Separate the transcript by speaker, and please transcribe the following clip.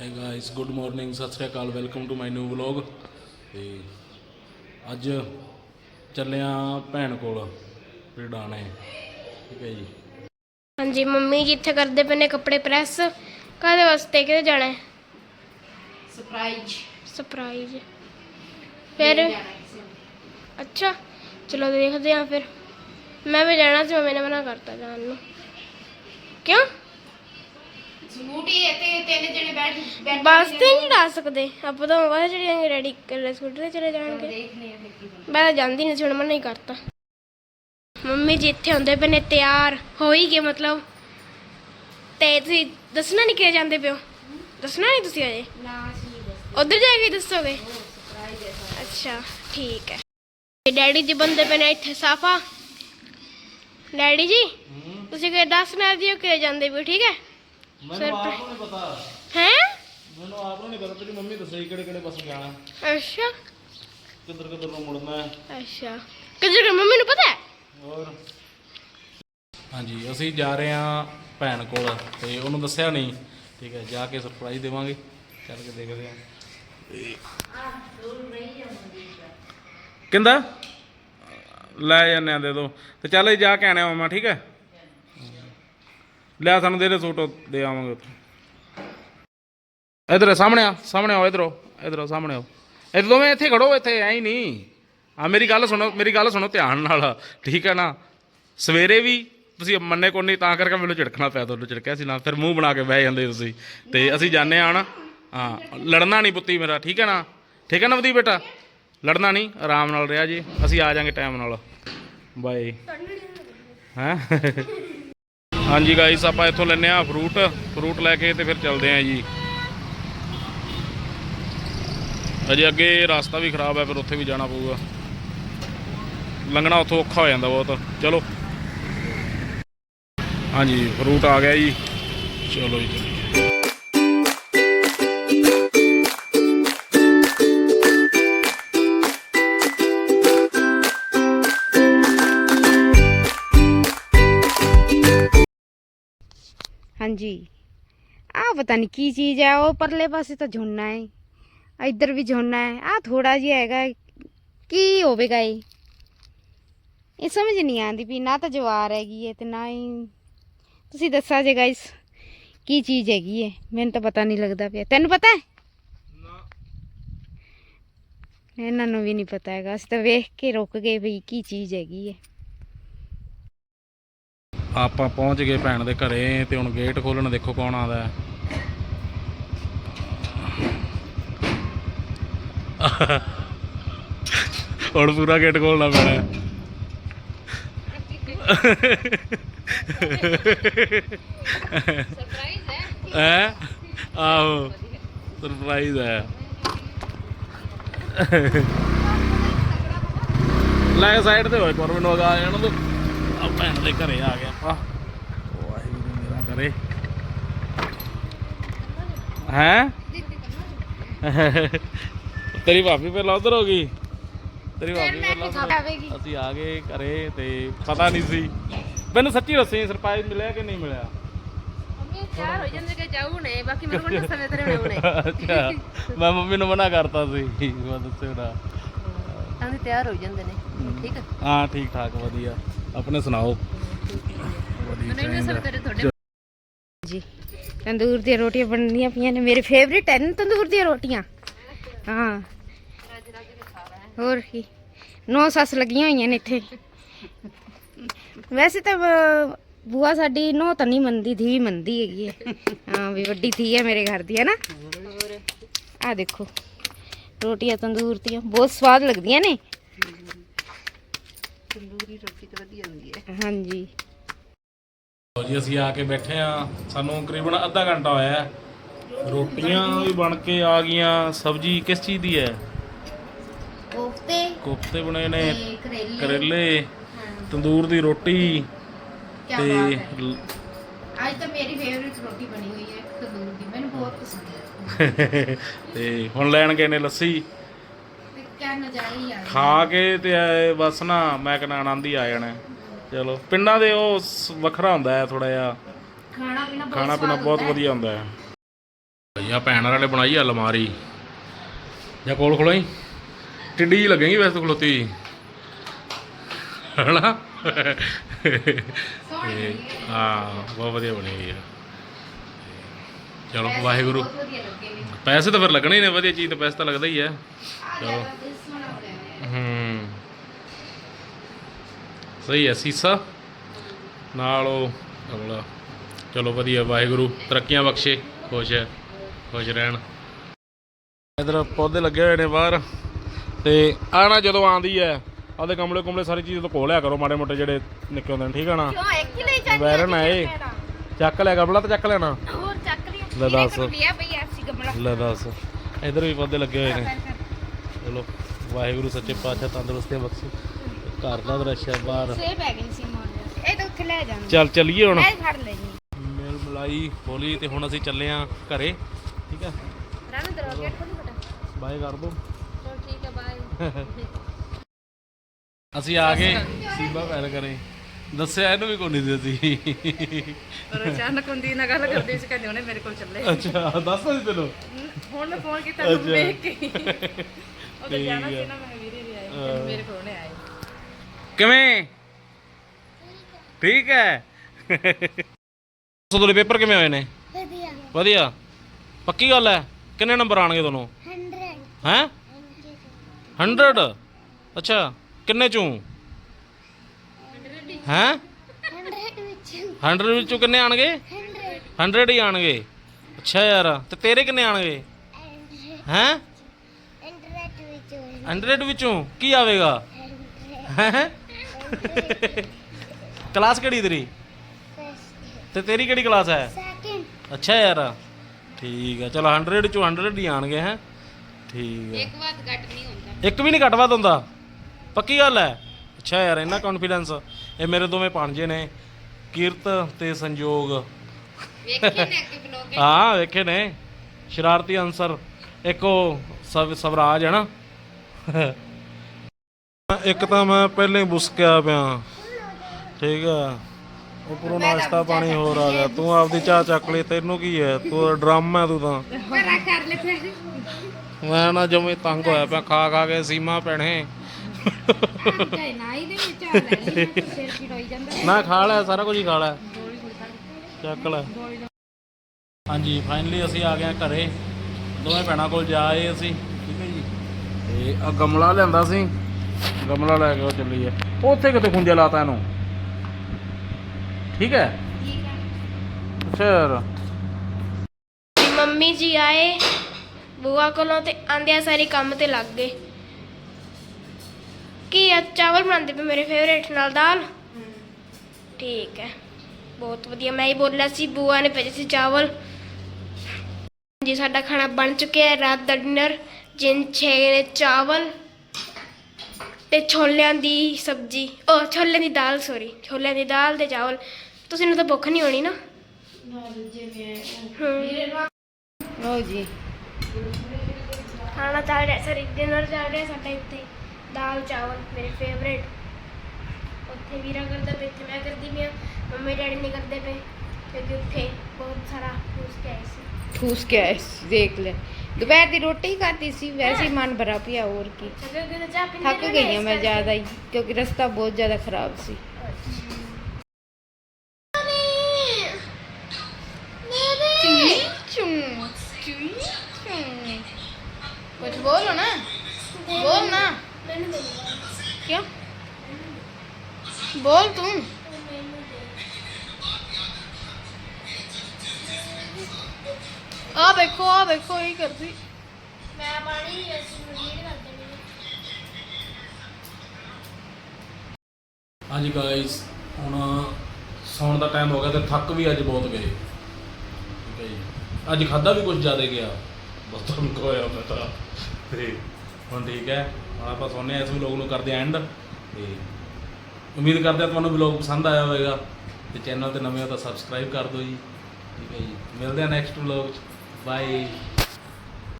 Speaker 1: ਹੈ guys good morning Sat Sri Akal welcome to my new vlog ਤੇ ਅੱਜ ਚੱਲਿਆ ਭੈਣ ਕੋਲ ਰਿਡਾਣੇ ਠੀਕ ਹੈ ਜੀ?
Speaker 2: ਹਾਂਜੀ ਮੰਮੀ ਜੀ ਇੱਥੇ ਕਰਦੇ ਪਏ ਨੇ ਕੱਪੜੇ ਪ੍ਰੈਸ। ਕਾਹਦੇ ਵਾਸਤੇ ਕਿਤੇ ਜਾਣਾ ਹੈ?
Speaker 3: ਸਰਪ੍ਰਾਈਜ਼
Speaker 2: ਸਰਪ੍ਰਾਈਜ਼ ਫਿਰ? ਅੱਛਾ ਚਲੋ ਦੇਖਦੇ ਹਾਂ ਫਿਰ। ਮੈਂ ਵੀ ਜਾਣਾ ਸੀ ਮੰਮੀ ਨੇ ਮਨਾ ਕਰਤਾ ਜਾਣ ਨੂੰ। ਕਿਉਂ?
Speaker 3: ਸਕੂਟੀ ਤੇ ਤਿੰਨ ਜਣੇ ਬੈਠ ਬੈਠ
Speaker 2: ਬੱਸ ਤੇ ਨਹੀਂ ਜਾ ਸਕਦੇ। ਆਪਾਂ ਤਾਂ ਬੱਸ ਚੜੀਆਂਗੇ ਰੈਡੀ ਕਰ ਸਕੂਟਰ ਤੇ ਚਲੇ ਜਾਣਗੇ।
Speaker 3: ਦੇਖਨੇ ਆ ਫਿਰ ਕੀ ਬਣਦਾ।
Speaker 2: ਮੈਂ ਤਾਂ ਜਾਂਦੀ ਨਹੀਂ ਸੀ ਹੁਣ ਮਨਾ ਹੀ ਕਰਤਾ। ਮੰਮੀ ਜੀ ਇੱਥੇ ਹੁੰਦੇ ਪਏ ਨੇ ਤਿਆਰ ਹੋ ਹੀ ਗਏ ਮਤਲਬ। ਤੇ ਤੁਸੀਂ ਦੱਸਣਾ ਨਹੀਂ ਕਿਹ ਜਾਂਦੇ ਪਿਓ ਦੱਸਣਾ ਨਹੀਂ ਤੁਸੀਂ ਅਜੇ
Speaker 3: ਨਾ ਸੀ ਬਸ
Speaker 2: ਉਧਰ ਜਾ ਕੇ ਦੱਸੋਗੇ
Speaker 3: ਸਰਪ੍ਰਾਈਜ਼ ਹੈ ਸਾਰਾ।
Speaker 2: ਅੱਛਾ ਠੀਕ ਹੈ। ਤੇ ਡੈਡੀ ਜੀ ਬੰਦੇ ਪਏ ਨੇ ਇੱਥੇ ਸਾਫਾ। ਡੈਡੀ ਜੀ ਤੁਸੀਂ ਕਿ ਦੱਸ ਨਾ ਦਿਓ ਕਿ ਜਾਂਦੇ ਪਿਓ ਠੀਕ ਹੈ?
Speaker 1: ਮੈਨੂੰ ਆਪ ਨੂੰ ਨਹੀਂ ਪਤਾ।
Speaker 2: ਹੈ?
Speaker 1: ਮੈਨੂੰ ਆਪ ਨੂੰ ਨਹੀਂ ਪਤਾ ਤੇਰੀ ਮੰਮੀ ਦੱਸੇ ਕਿਹੜੇ ਕਿਹੜੇ ਪਾਸੇ ਜਾਣਾ।
Speaker 2: ਅੱਛਾ।
Speaker 1: ਕਿੱਧਰ ਕਿੱਧਰ ਨੂੰ ਮੁੜਨਾ ਹੈ।
Speaker 2: ਅੱਛਾ। ਕਿਹਦੇ ਮੰਮੀ ਨੂੰ ਪਤਾ ਹੈ?
Speaker 1: ਹੋਰ। ਹਾਂਜੀ ਅਸੀਂ ਜਾ ਰਹੇ ਹਾਂ ਭੈਣ ਕੋਲ ਤੇ ਉਹਨੂੰ ਦੱਸਿਆ ਨਹੀਂ। ਠੀਕ ਹੈ ਜਾ ਕੇ ਸਰਪ੍ਰਾਈਜ਼ ਦੇਵਾਂਗੇ। ਚੱਲ ਕੇ ਦੇਖਦੇ ਹਾਂ। ਕਿੰਦਾ? ਲੈ ਜਾਂਦੇ ਆ ਦੇ ਦੋ। ਤੇ ਚੱਲ ਜਾ ਕੇ ਆਣੇ ਆਵਾਂ ਠੀਕ ਹੈ? ਲੈ ਸਾਨੂੰ ਦੇ ਦੇ ਸੂਟ, ਦੇ ਆਵਾਂਗੇ ਉੱਥੇ। ਇਧਰ ਸਾਹਮਣੇ ਆ, ਸਾਹਮਣੇ ਆਓ, ਇਧਰੋ ਇਧਰੋ ਸਾਹਮਣੇ ਆਓ। ਇਹ ਦੋਵੇਂ ਇੱਥੇ ਖੜੋ, ਇੱਥੇ ਐ ਹੀ ਨਹੀਂ। ਆ ਮੇਰੀ ਗੱਲ ਸੁਣੋ, ਮੇਰੀ ਗੱਲ ਸੁਣੋ ਧਿਆਨ ਨਾਲ। ਠੀਕ ਹੈ ਨਾ? ਸਵੇਰੇ ਵੀ ਤੁਸੀਂ ਮੰਨੇ ਕੋ ਨਹੀਂ ਤਾਂ ਕਰਕੇ ਮੈਨੂੰ ਝਿੜਕਣਾ ਪਿਆ ਤੁਹਾਨੂੰ, ਝਿੜਕਿਆ ਸੀ ਨਾ, ਫਿਰ ਮੂੰਹ ਬਣਾ ਕੇ ਬਹਿ ਜਾਂਦੇ ਤੁਸੀਂ। ਤੇ ਅਸੀਂ ਜਾਣੇ ਆ ਨਾ, ਹਾਂ, ਲੜਨਾ ਨਹੀਂ ਪੁੱਤੀ ਮੇਰਾ, ਠੀਕ ਹੈ ਨਾ? ਠੀਕ ਹੈ ਨਾ ਵਦੀ ਬੇਟਾ? ਲੜਨਾ ਨਹੀਂ, ਆਰਾਮ ਨਾਲ ਰਿਹਾ ਜੀ, ਅਸੀਂ ਆ ਜਾਾਂਗੇ ਟਾਈਮ ਨਾਲ। ਬਾਏ। ਹੈਂ? ਹਾਂਜੀ ਗਾਈਸ ਆਪਾਂ ਇੱਥੋਂ ਲੈਨੇ ਆ ਫਰੂਟ ਫਰੂਟ ਲੈ ਕੇ ਤੇ ਫਿਰ ਚੱਲਦੇ ਆ ਜੀ। ਅਜੇ ਅੱਗੇ ਰਸਤਾ ਵੀ ਖਰਾਬ ਹੈ, ਫਿਰ ਉੱਥੇ ਵੀ ਜਾਣਾ ਪਊਗਾ। ਲੰਘਣਾ ਉੱਥੋਂ ਔਖਾ ਹੋ ਜਾਂਦਾ ਬਹੁਤ। ਚਲੋ। ਹਾਂਜੀ ਫਰੂਟ ਆ ਗਿਆ ਜੀ। ਚਲੋ ਜੀ
Speaker 3: ਹਾਂਜੀ। ਆ ਪਤਾ ਨਹੀਂ ਕੀ ਚੀਜ਼ ਹੈ ਉਹ ਪਰਲੇ ਪਾਸੇ ਤਾਂ ਝੋਨਾ ਹੈ ਇੱਧਰ ਵੀ ਝੋਨਾ ਹੈ ਆ ਥੋੜਾ ਜਿਹਾ ਹੈਗਾ ਕੀ ਹੋਵੇਗਾ ਇਹ ਇਹ ਸਮਝ ਨਹੀਂ ਆਉਂਦੀ ਵੀ ਨਾ ਤਾਂ ਜਵਾਰ ਹੈਗੀ ਹੈ ਤੇ ਨਾ ਹੀ ਤੁਸੀਂ ਦੱਸਾ ਜੇ ਗਾਇਸ ਕੀ ਚੀਜ਼ ਹੈਗੀ ਹੈ ਮੈਨੂੰ ਤਾਂ ਪਤਾ ਨਹੀਂ ਲੱਗਦਾ ਪਿਆ। ਤੈਨੂੰ ਪਤਾ ਹੈ ਇਹਨਾਂ ਨੂੰ ਵੀ ਨਹੀਂ ਪਤਾ ਹੈਗਾ। ਅਸੀਂ ਤਾਂ ਵੇਖ ਕੇ ਰੁਕ ਗਏ ਵੀ ਕੀ ਚੀਜ਼ ਹੈਗੀ ਹੈ
Speaker 1: ਆਪਾਂ ਪਹੁੰਚ ਗਏ ਭੈਣ ਦੇ ਘਰੇ ਤੇ ਹੁਣ ਗੇਟ ਖੋਲਣ ਦੇਖੋ ਕੌਣ ਆਉਂਦਾ ਹੈ। ਹੁਣ ਪੂਰਾ ਗੇਟ ਖੋਲਣਾ ਪੈਣਾ ਹੈ।
Speaker 3: ਸਰਪ੍ਰਾਈਜ਼ ਹੈ।
Speaker 1: ਹੈ? ਆਹੋ। ਸਰਪ੍ਰਾਈਜ਼ ਹੈ। ਲੈ ਸਾਈਡ ਤੇ ਹੋਏ ਪਰ ਮੈਨੂੰ ਆ ਜਾਣ ਦੋ। ਆ ਭੈਣ ਦੇ ਘਰੇ ਆ ਗਿਆ ਆਪਾਂ। ਵਾਹਿਗੁਰੂ ਮੇਰਾ ਕਰੇ। ਹੈ? ਤੇਰੀ ਭਾਬੀ ਪਹਿਲਾਂ ਉਧਰ ਹੋ ਗਈ। ਤੇਰੀ ਭਾਬੀ ਪਹਿਲਾਂ ਅਸੀਂ ਆ ਗਏ ਘਰੇ ਤੇ ਪਤਾ ਨਹੀਂ ਸੀ। ਮੈਨੂੰ ਸੱਚੀ ਦੱਸੀ ਸਰਪ੍ਰਾਈਜ਼ ਮਿਲਿਆ ਕਿ ਨਹੀਂ ਮਿਲਿਆ?
Speaker 3: ਤਿਆਰ ਹੋ ਜਾਂਦੇ ਕਿ ਜਾਊ ਨੇ ਬਾਕੀ ਮੇਰੇ ਕੋਲ ਸਮੇਂ ਤੇਰੇ ਹੋਣੇ।
Speaker 1: ਅੱਛਾ ਮੈਂ ਮੰਮੀ ਨੂੰ ਮਨਾ ਕਰਤਾ ਸੀ। ਮੈਂ ਦੱਸਿਓ ਨਾ।
Speaker 3: ਤਿਆਰ ਹੋ ਜਾਂਦੇ ਨੇ। ਠੀਕ ਹਾਂ
Speaker 1: ਠੀਕ ਠਾਕ ਵਧੀਆ। ਆਪਣੇ ਸੁਣਾਓ।
Speaker 3: ਮੈਨੂੰ ਤੁਹਾਡੇ। ਜੀ ਤੰਦੂਰ ਦੀਆਂ ਰੋਟੀਆਂ ਬਣਨੀਆਂ ਪਈਆਂ ਨੇ। ਮੇਰੇ ਫੇਵਰਿਟ ਹੈ ਤੰਦੂਰ ਦੀਆਂ ਰੋਟੀਆਂ? ਹਾਂ। ਹੋਰ ਕੀ? ਨੌ ਸੱਸ ਲੱਗੀਆਂ ਹੋਈਆਂ ਨੇ ਇੱਥੇ। ਵੈਸੇ ਤਾਂ ਬੂਆ ਸਾਡੀ ਨੌ ਤਾਂ ਨਹੀਂ ਮੰਨਦੀ ਧੀ ਮੰਨਦੀ ਹੈਗੀ ਹੈ। ਹਾਂ ਵੀ ਵੱਡੀ ਧੀ ਹੈ ਮੇਰੇ ਘਰ ਦੀ ਹੈ ਨਾ? ਆ ਦੇਖੋ ਰੋਟੀਆਂ ਤੰਦੂਰ ਦੀਆਂ ਬਹੁਤ ਸਵਾਦ ਲੱਗਦੀਆਂ ਨੇ। ਤੰਦੂਰੀ ਰੋਟੀ ਤਾਂ ਵਧੀਆ ਹੁੰਦੀ ਹੈ। ਹਾਂਜੀ।
Speaker 1: ਲਓ ਜੀ ਅਸੀਂ ਆ ਕੇ ਬੈਠੇ ਆ ਸਾਨੂੰ ਤਕਰੀਬਨ ਅੱਧਾ ਘੰਟਾ ਹੋਇਆ ਹੈ। ਰੋਟੀਆਂ ਵੀ ਬਣ ਕੇ ਆ ਗਈਆਂ। ਸਬਜ਼ੀ ਕਿਸ ਚੀਜ਼ ਦੀ ਹੈ?
Speaker 3: ਕੋਫਤੇ।
Speaker 1: ਕੋਫਤੇ ਬਣੇ ਨੇ।
Speaker 3: ਤੇ ਕਰੇਲੇ।
Speaker 1: ਕਰੇਲੇ। ਤੰਦੂਰ ਦੀ ਰੋਟੀ।
Speaker 3: ਕਿਆ
Speaker 1: ਤੇ
Speaker 3: ਬਾਤ ਹੈ।
Speaker 1: ਲ-
Speaker 3: ਅੱਜ ਤਾਂ ਮੇਰੀ ਫੇਵਰਿਟ ਰੋਟੀ ਬਣੀ ਹੋਈ ਹੈ ਤੰਦੂਰ ਦੀ। ਮੈਨੂੰ ਬਹੁਤ ਪਸੰਦ ਹੈ।
Speaker 1: ਤੇ ਹੁਣ ਲੈਣ ਗਏ ਨੇ ਲੱਸੀ।
Speaker 3: ਕਿਆ ਨਜ਼ਾਰਾ ਹੀ ਆ
Speaker 1: ਖਾ ਕੇ ਤੇ ਐ ਬਸ ਨਾ ਮੈਂ ਕਹਿੰਦਾ ਆਨੰਦ ਹੀ ਆ ਜਾਣਾ। ਚਲੋ ਪਿੰਡਾਂ ਦੇ ਉਹ ਸ- ਵੱਖਰਾ ਹੁੰਦਾ ਹੈ ਥੋੜਾ ਜਿਹਾ।
Speaker 3: ਖਾਣਾ ਪੀਣਾ ਬਹੁਤ
Speaker 1: ਖਾਣਾ ਪੀਣਾ
Speaker 3: ਸਵਾਦ
Speaker 1: ਬਹੁਤ
Speaker 3: ਹੁੰਦਾ ਹੈ।
Speaker 1: ਵਧੀਆ ਹੁੰਦਾ ਹੈ ਭਈਆ ਭੈਣ ਵਾਲੇ ਬਣਾਈ ਆ ਅਲਮਾਰੀ। ਜਾਂ ਕੋਲ ਖਲੋਈ ਟਿੱਡੀ ਜਿਹੀ ਲੱਗੇਗੀ ਵੈਸੇ ਤਾਂ ਖਲੋਤੀ ਹੋਈ। ਹਨਾ? ਤੇ ਹਾਂ ਬਹੁਤ ਵਧੀਆ ਬਣੀ ਹੋਈ ਆ। ਚਲੋ ਵਾਹਿਗੁਰੂ। ਪੈਸੇ ਤਾਂ ਫਿਰ ਲੱਗਣੇ ਹੀ ਨੇ ਵਧੀਆ ਚੀਜ਼ ਤਾਂ ਪੈਸੇ ਤਾਂ ਲੱਗਦਾ ਹੀ ਹੈ। ਚਲੋ। ਹੂੰ। ਸਹੀ ਹੈ ਸੀਸਾ। ਨਾਲ ਉਹ ਅਗਲਾ। ਚਲੋ ਵਧੀਆ ਵਾਹਿਗੁਰੂ। ਤਰੱਕੀਆਂ ਬਖਸ਼ੇ। ਖੁਸ਼ ਹੈ ਖੁਸ਼ ਰਹਿਣ। ਇਧਰ ਪੌਦੇ ਲੱਗੇ ਹੋਏ ਨੇ ਬਾਹਰ। ਤੇ ਆ ਨਾ ਜਦੋਂ ਆਂਦੀ ਹੈ ਆਦੇ ਕਮਲੇ ਕੁਮਲੇ ਸਾਰੀ ਚੀਜ਼ ਤੋਂ ਕੋਲ ਲਿਆ ਕਰੋ ਮਾੜੇ ਮੋਟੇ ਜਿਹੜੇ ਨਿੱਕੇ ਹੁੰਦੇ ਨੇ ਠੀਕ ਆ ਨਾ?
Speaker 2: ਕਿਉਂ? ਇੱਕ ਹੀ ਲਈ
Speaker 1: ਵੈਰਨ ਆਏ ਚੱਕ ਲਿਆ ਗਮਲਾ ਤਾਂ ਚੱਕ ਲੈਣਾ।
Speaker 2: ਹੋਰ
Speaker 1: ਲੈ ਦੱਸ।
Speaker 2: ਲਿਆ ਭਈ ਐਸੀ ਗਮਲਾ।
Speaker 1: ਲੈ ਦੱਸ। ਇਧਰ ਵੀ ਪੌਦੇ ਲੱਗੇ ਹੋਏ ਨੇ। ਚਲੋ ਵਾਹਿਗੁਰੂ ਸੱਚੇ ਪਾਤਸ਼ਾਹ ਤੰਦਰੁਸਤੀਆਂ ਬਖਸ਼ੇ। ਘਰ ਦਾ ਦ੍ਰਿਸ਼ ਬਾਹਰ।
Speaker 3: ਸੇ ਪੈ ਗਈ ਸੀ ਮੋਨ ਇਹ ਤਾਂ ਉੱਥੇ ਲੈ ਜਾਣਾ
Speaker 1: ਚੱਲ ਚੱਲੀਏ ਹੁਣ।
Speaker 3: ਇਹ ਫੜ
Speaker 1: ਮੇਲ ਮਲਾਈ ਬੋਲੀ ਤੇ ਹੁਣ ਅਸੀਂ ਚੱਲੇ ਆਂ ਘਰੇ। ਠੀਕ
Speaker 3: ਰਾਣਾ ਖੋਲੀ ਬਟਾ
Speaker 1: ਬਾਏ ਕਰ ਦੋ।
Speaker 3: ਚਲ ਠੀਕ ਹੈ ਬਾਏ।
Speaker 1: ਅਸੀਂ ਆ ਗਏ ਸੀਬਾ ਪੈਰ ਕਰੇ ਦੱਸਿਆ ਇਹਨੂੰ ਵੀ ਕੋਈ ਨਹੀਂ ਦਿੱਤੀ
Speaker 4: ਪਰ ਅਚਾਨਕ ਹੁੰਦੀ ਨਾ ਗੱਲ ਕਰਦੀ ਸੀ ਕਹਿੰਦੇ ਉਹਨੇ ਮੇਰੇ ਕੋਲ ਚੱਲੇ।
Speaker 1: ਅੱਛਾ ਦੱਸ ਨਹੀਂ ਤੈਨੂੰ।
Speaker 4: ਹੁਣ ਮੈਂ ਫੋਨ ਕੀਤਾ ਤੂੰ। ਵੇਖ ਕੇ ਉਹ ਤਾਂ ਜਾਣਾ ਸੀ ਨਾ ਮੈਂ ਵੀਰੇ ਵੀ ਆਏ। ਮੇਰੇ ਕੋਲ ਉਹਨੇ ਆਏ।
Speaker 1: ਕਿਵੇਂ? ਠੀਕ ਹੈ। ਸੋ ਦੇ ਪੇਪਰ ਕਿਵੇਂ ਹੋਏ ਨੇ?
Speaker 2: ਵਧੀਆ।
Speaker 1: ਵਧੀਆ। ਪੱਕੀ ਗੱਲ ਹੈ? ਕਿੰਨੇ ਨੰਬਰ ਆਣਗੇ ਤੁਹਾਨੂੰ?
Speaker 2: 100
Speaker 1: ਹੈ? 100 ਅੱਛਾ। ਕਿੰਨੇ ਚੋਂ? ਹੈ?
Speaker 2: 100 ਵਿੱਚ।
Speaker 1: 100 ਵਿੱਚੋਂ ਕਿੰਨੇ ਆਣਗੇ?
Speaker 2: 100
Speaker 1: 100 ਹੀ ਆਣਗੇ। ਅੱਛਾ ਯਾਰ ਤੇ ਤੇਰੇ ਕਿੰਨੇ ਆਣਗੇ? ਹੈ?
Speaker 2: 100 ਵਿੱਚ
Speaker 1: 100 ਵਿੱਚੋਂ ਕੀ ਆਵੇਗਾ? ਹੈ? ਕਲਾਸ ਕਿਹੜੀ ਤੇਰੀ? ਤੇ ਤੇਰੀ ਕਿਹੜੀ ਕਲਾਸ ਹੈ?
Speaker 2: ਸੈਕਿੰਡ।
Speaker 1: ਅੱਛਾ ਯਾਰ। ਠੀਕ ਹੈ ਚਲੋ 100 ਚੋਂ 100 ਹੀ ਆਣਗੇ ਹੈ? ਠੀਕ ਹੈ
Speaker 3: ਇੱਕ ਵਾਰ ਘੱਟ ਨਹੀਂ ਹੁੰਦਾ।
Speaker 1: ਇੱਕ ਵੀ ਨਹੀਂ ਘੱਟ ਵੱਧ ਹੁੰਦਾ। ਪੱਕੀ ਗੱਲ ਹੈ। ਅੱਛਾ ਯਾਰ ਇੰਨਾ ਕੌਨਫੀਡੈਂਸ ਇਹ ਮੇਰੇ ਦੋਵੇਂ ਭਾਣਜੇ ਨੇ ਕੀਰਤ ਤੇ ਸੰਜੋਗ।
Speaker 3: ਵੇਖੀ ਨੇ ਅੱਗੇ ਬਲੌਗ
Speaker 1: ਹਾਂ ਵੇਖੇ ਨੇ। ਸ਼ਰਾਰਤੀ ਅਨਸਰ ਇੱਕ ਉਹ ਸਵ ਸਵਰਾਜ ਹੈ ਨਾ। ਇੱਕ ਤਾਂ ਮੈਂ ਪਹਿਲਾਂ ਹੀ ਬੁਸਕਿਆ ਪਿਆ। ਠੀਕ ਆ ਉੱਪਰੋਂ ਨਾਸ਼ਤਾ ਪਾਣੀ ਹੋਰ ਆ ਗਿਆ। ਤੂੰ ਆਪਦੀ ਚਾਹ ਚੱਕ ਲਈ ਤੈਨੂੰ ਕੀ ਹੈ? ਤੂੰ ਡਰਮ ਹੈ ਤੂੰ ਤਾਂ।
Speaker 3: ਕਰਾ ਕਰ ਲੈ ਫਿਰ।
Speaker 1: ਮੈਂ ਨਾ ਜਮੇ ਤੰਗ ਹੋਇਆ ਪਿਆ ਖਾ ਖਾ ਕੇ ਸੀਮਾ ਪੈਣੇ
Speaker 3: ਚਾਹੇ ਨਾ ਹੀ ਦੇ ਵਿੱਚ ਆ ਲੈ ਲਈ ਸਿਰ ਕੀ ਰੋਈ ਜਾਂਦਾ
Speaker 1: ਨਾ ਖਾ ਲਿਆ ਸਾਰਾ ਕੁਝ ਹੀ ਖਾ ਲਿਆ। ਚੱਕ ਲੈ। ਹਾਂਜੀ ਫਾਈਨਲੀ ਅਸੀਂ ਆ ਗਏ ਹਾਂ ਘਰੇ। ਦੋਵੇਂ ਭੈਣਾਂ ਕੋਲ ਜਾ ਆਏ ਅਸੀਂ। ਠੀਕ ਹੈ ਜੀ। ਤੇ ਆ ਗਮਲਾ ਲਿਆਂਦਾ ਸੀ। ਗਮਲਾ ਲੈ ਕੇ ਉਹ ਚੱਲੀ ਹੈ ਉੱਥੇ ਕਿਤੇ ਖੁੰਝੇ ਲਾਤਾ ਇਹਨੂੰ। ਠੀਕ ਹੈ? ਅੱਛਾ ਯਾਰ
Speaker 2: ਮੰਮੀ ਜੀ ਆਏ। ਬੂਆ ਕੋਲੋਂ ਤੇ ਆਂਦਿਆਂ ਸਾਰੀ ਕੰਮ ਤੇ ਲੱਗ ਗਏ। ਕੀ ਆ? ਚਾਵਲ ਬਣਾਉਂਦੇ ਪਏ ਮੇਰੇ ਫੇਵਰੇਟ ਨਾਲ ਦਾਲ। ਠੀਕ ਹੈ। ਬਹੁਤ ਵਧੀਆ। ਮੈਂ ਹੀ ਬੋਲਿਆ ਸੀ ਬੂਆ ਨੇ ਭੇਜੇ ਸੀ ਚਾਵਲ। ਜੀ ਸਾਡਾ ਖਾਣਾ ਬਣ ਚੁੱਕਿਆ ਹੈ ਰਾਤ ਦਾ ਡਿਨਰ ਜਿਨ ਛੇ ਨੇ ਚਾਵਲ ਤੇ ਛੋਲਿਆਂ ਦੀ ਸਬਜ਼ੀ। ਉਹ ਛੋਲਿਆਂ ਦੀ ਦਾਲ ਸੌਰੀ ਛੋਲਿਆਂ ਦੀ ਦਾਲ ਤੇ ਚਾਵਲ। ਤੁਸੀਂ ਨੂੰ ਤਾਂ ਭੁੱਖ ਨਹੀਂ ਹੋਣੀ ਨਾ।
Speaker 3: ਲੋ ਜੀ
Speaker 2: ਖਾਣਾ ਚੱਲ ਰਿਹਾ ਸਰ ਡਿਨਰ ਚੱਲ ਰਿਹਾ ਸਾਡਾ ਇੱਥੇ। ਦਾਲ ਚਾਵਲ ਮੇਰੇ ਫੇਵਰੇਟ ਉੱਥੇ ਵੀਰਾ ਕਰਦਾ ਪਏ ਇੱਥੇ ਮੈਂ ਕਰਦੀ ਹਾਂ। ਮੰਮੀ ਡੈਡੀ ਨਹੀਂ ਕਰਦੇ ਪਏ ਕਿਉਂਕਿ ਉੱਥੇ ਬਹੁਤ ਸਾਰਾ ਫੂਸ ਕੇ ਆਏ ਸੀ।
Speaker 3: ਠੂਸ ਕੇ ਆਏ ਸੀ, ਦੇਖ ਲੈ। ਦੁਪਹਿਰ ਦੀ ਰੋਟੀ ਖਾਧੀ ਸੀ ਵੈਸੇ ਹੀ ਮਨ ਭਰਾ ਪਿਆ ਹੋਰ ਕੀ।
Speaker 2: ਚਾਹ ਪੀਂਦੇ
Speaker 3: ਥੱਕ ਗਈ ਹਾਂ ਮੈਂ। ਜ਼ਿਆਦਾ ਹੀ ਕਿਉਂਕਿ ਰਸਤਾ ਬਹੁਤ ਜ਼ਿਆਦਾ ਖਰਾਬ ਸੀ ਬੋਲੋ ਨਾ ਬੋਲ ਨਾ
Speaker 2: ਮੈਨੂੰ ਦੇ
Speaker 3: ਕਿਉਂ ਬੋਲ ਤੂੰ ਆ ਦੇਖੋ ਆ ਦੇਖੋ ਇਹ ਕਰਦੀ।
Speaker 2: ਮੈਂ ਪਾਣੀ ਅਸੀਂ ਰੀਡ ਕਰਦੇ
Speaker 1: ਹਾਂਜੀ ਗਾਇਸ ਹੁਣ ਸੌਣ ਦਾ ਟਾਈਮ ਹੋ ਗਿਆ ਤੇ ਥੱਕ ਵੀ ਅੱਜ ਬਹੁਤ ਗਏ। ਠੀਕ ਹੈ ਜੀ। ਅੱਜ ਖਾਦਾ ਵੀ ਕੁਝ ਜ਼ਿਆਦਾ ਗਿਆ। ਬਸ ਤੁਹਾਨੂੰ ਕੋਇਆ ਮੈਂ ਤਾਂ। ਤੇ ਹੁਣ ਠੀਕ ਹੈ। ਹੁਣ ਆਪਾਂ ਸੌਂਦੇ ਹਾਂ ਇਸ ਵਲੋਗ ਨੂੰ ਕਰਦੇ ਐਂਡ ਤੇ ਉਮੀਦ ਕਰਦੇ ਹਾਂ ਤੁਹਾਨੂੰ ਵਲੋਗ ਪਸੰਦ ਆਇਆ ਹੋਵੇਗਾ। ਤੇ ਚੈਨਲ ਤੇ ਨਵੇਂ ਹੋ ਤਾਂ ਸਬਸਕ੍ਰਾਈਬ ਕਰ ਦਿਓ ਜੀ। ਠੀਕ ਹੈ ਜੀ। ਮਿਲਦੇ ਹਾਂ ਨੈਕਸਟ ਵਲੋਗ 'ਚ। ਬਾਏ